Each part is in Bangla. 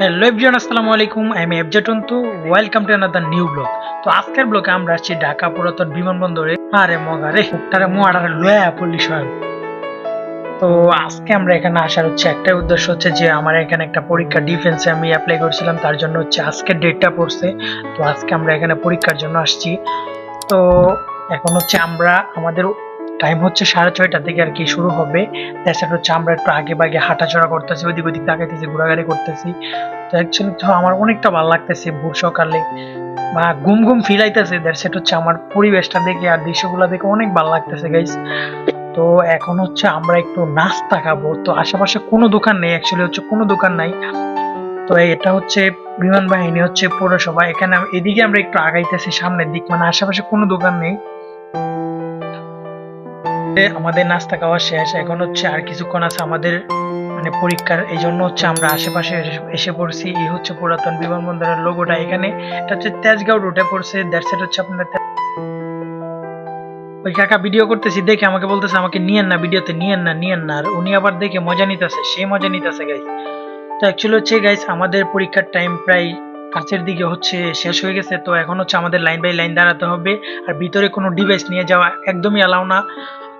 হ্যালো এভরিওয়ান আসসালামু আলাইকুম। আমি এফজেটন্তু welcome to another new blog তো আজকের ব্লগে আমরা আসছি ঢাকা পুরাতন বিমানবন্দরে। আরে মগারে মুখটারে মোয়াড়ারে লয়া পল্লী স্বয়ং তো আজকে আমরা এখানে আসার হচ্ছে একটাই উদ্দেশ্য হচ্ছে যে আমার এখানে একটা পরীক্ষা ডিফেন্সে আমি অ্যাপ্লাই করেছিলাম, তার জন্য হচ্ছে আজকের ডেটটা পড়ছে। তো আজকে আমরা এখানে পরীক্ষার জন্য আসছি। তো এখন হচ্ছে আমরা আমাদের টাইম হচ্ছে সাড়ে ছয়টার দিকে আর কি শুরু হবে। দ্যাটস হচ্ছে আমরা একটু আগে বাগে হাঁটাচড়া করতেছি ওদিক ওদিক তাকাইতেছি, ঘোরাঘুরি করতেছি। তো অ্যাকচুয়ালি তো আমার অনেকটা ভালো লাগতেছে ভোর সকালে। বা ঘুম ঘুম ফিল আইতেছে দ্যাটস হচ্ছে আমার পরিবেশটা দেখে আর দৃশ্যগুলো দেখে অনেক ভালো লাগতেছে গাইস তো এখন হচ্ছে আমরা একটু নাস্তা খাব। তো আশেপাশে কোনো দোকান নেই অ্যাকচুয়ালি হচ্ছে কোনো দোকান নাই। তো এটা হচ্ছে বিমান বাহিনী হচ্ছে পৌরসভা। এখানে এদিকে আমরা একটু আগাইতেছি, সামনের দিক। মানে আশেপাশে কোনো দোকান নেই। আমাদের নাস্তা খাওয়া শেষ। এখন হচ্ছে আর কিছুক্ষণ আছে আমাদের মানে পরীক্ষার এই জন্য হচ্ছে আমরা আশেপাশে এসে- পড়ছি। এই হচ্ছে পুরাতন বিমানবন্দরের লোগোটা এখানে। এটা হচ্ছে তেজগাঁও রুটে পড়ছে। দ্যাটস হচ্ছে আপনাদের ওই কাকা ভিডিও করতেছি, দেখে আমাকে বলতেছে, আমাকে নিয়েন না ভিডিওতে নিয়েন না নিয়েন না। আর উনি আবার দেখে মজা নিতেছে সেই মজা নিতেছে গাইস তো অ্যাকচুয়ালি হচ্ছে গাইস আমাদের পরীক্ষার টাইম প্রায় কাছের দিকে হচ্ছে শেষ হয়ে গেছে। তো এখন হচ্ছে আমাদের লাইন বাই লাইন দাঁড়াতে হবে। আর ভিতরে কোনো ডিভাইস নিয়ে যাওয়া একদমই অ্যালাউ না।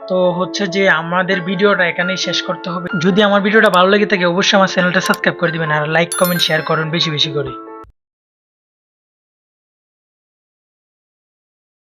তো হচ্ছে যে আমাদের ভিডিওটা এখানেই শেষ করতে হবে। যদি আমার ভিডিওটা ভালো লেগে থাকে, অবশ্যই আমার চ্যানেলটা সাবস্ক্রাইব করে দিবেন আর লাইক, কমেন্ট শেয়ার করুন বেশি বেশি করে।